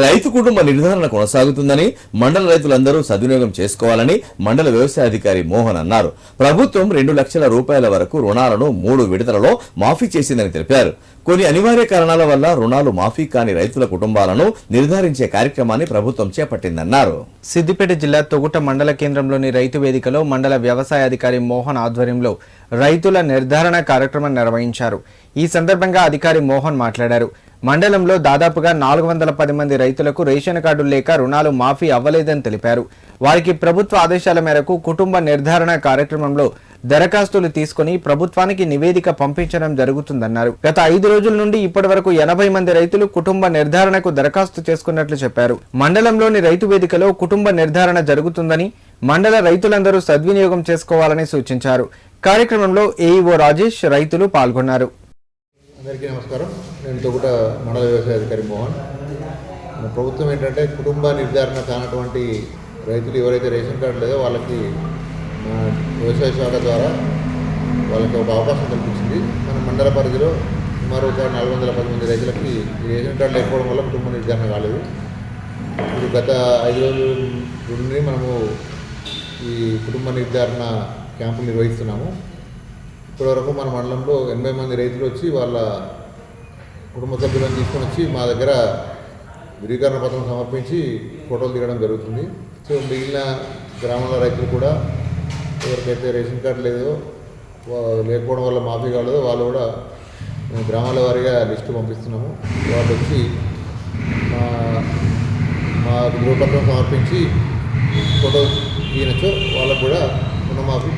రైతు కుటుంబ నిర్ధారణ కొనసాగుతుందని మండల రైతులందరూ సద్వినియోగం చేసుకోవాలని మండల వ్యవసాయ అధికారి మోహన్ అన్నారు. ప్రభుత్వం రెండు లక్షల రూపాయల వరకు రుణాలను మూడు విడతలలో మాఫీ చేసిందని తెలిపారు. కొన్ని అనివార్య కారణాల వల్ల రుణాలు మాఫీ కాని రైతుల కుటుంబాలను నిర్ధారించే కార్యక్రమాన్ని ప్రభుత్వం చేపట్టిందన్నారు. సిద్దిపేట జిల్లా తొగుట మండల కేంద్రంలోని రైతు వేదికలో మండల వ్యవసాయ అధికారి మోహన్ ఆధ్వర్యంలో రైతుల నిర్ధారణ కార్యక్రమం నిర్వహించారు. ఈ సందర్భంగా అధికారి మోహన్ మాట్లాడారు. మండలంలో దాదాపుగా నాలుగు వందల పది మంది రైతులకు రేషన్ కార్డులు లేక రుణాలు మాఫీ అవ్వలేదని తెలిపారు. వారికి ప్రభుత్వ ఆదేశాల మేరకు కుటుంబ నిర్ధారణ కార్యక్రమంలో దరఖాస్తులు తీసుకుని ప్రభుత్వానికి నివేదిక పంపించడం జరుగుతుందన్నారు. గత ఐదు రోజుల నుండి ఇప్పటి వరకు ఎనభై మంది రైతులు కుటుంబ నిర్ధారణకు దరఖాస్తు చేసుకున్నట్లు చెప్పారు. మండలంలోని రైతు వేదికలో కుటుంబ నిర్ధారణ జరుగుతుందని మండల రైతులందరూ సద్వినియోగం చేసుకోవాలని సూచించారు. కార్యక్రమంలో ఏఈఓ రాజేష్ రైతులు పాల్గొన్నారు. అందరికీ నమస్కారం. నేను తొగుట మండల వ్యవసాయ అధికారి మోహన్. మన ప్రభుత్వం ఏంటంటే కుటుంబ నిర్ధారణ కానటువంటి రైతులు ఎవరైతే రేషన్ కార్డు లేదో వాళ్ళకి మన వ్యవసాయ శాఖ ద్వారా వాళ్ళకి ఒక అవకాశం కల్పించింది. మన మండల పరిధిలో సుమారు ఒక నాలుగు వందల పది మంది రైతులకి ఈ రేషన్ కార్డు లేకపోవడం వల్ల కుటుంబ నిర్ధారణ కాలేదు. ఇప్పుడు గత ఐదు రోజుల నుండి మనము ఈ కుటుంబ నిర్ధారణ క్యాంపులు నిర్వహిస్తున్నాము. ఇప్పటివరకు మన మండలంలో ఎనభై మంది రైతులు వచ్చి వాళ్ళ కుటుంబ సభ్యులను తీసుకొని వచ్చి మా దగ్గర ధృవీకరణ పత్రం సమర్పించి ఫోటోలు దిగడం జరుగుతుంది. సో మిగిలిన గ్రామాల రైతులు కూడా ఎవరికైతే రేషన్ కార్డు లేదో లేకపోవడం వల్ల మాఫీ కాలేదో వాళ్ళు కూడా మేము గ్రామాల వారీగా లిస్టు పంపిస్తున్నాము. వాళ్ళు వచ్చి మా మా ధృవపత్రం సమర్పించి ఫోటో తీయనొచ్చు. వాళ్ళకు కూడా రుణమాఫీ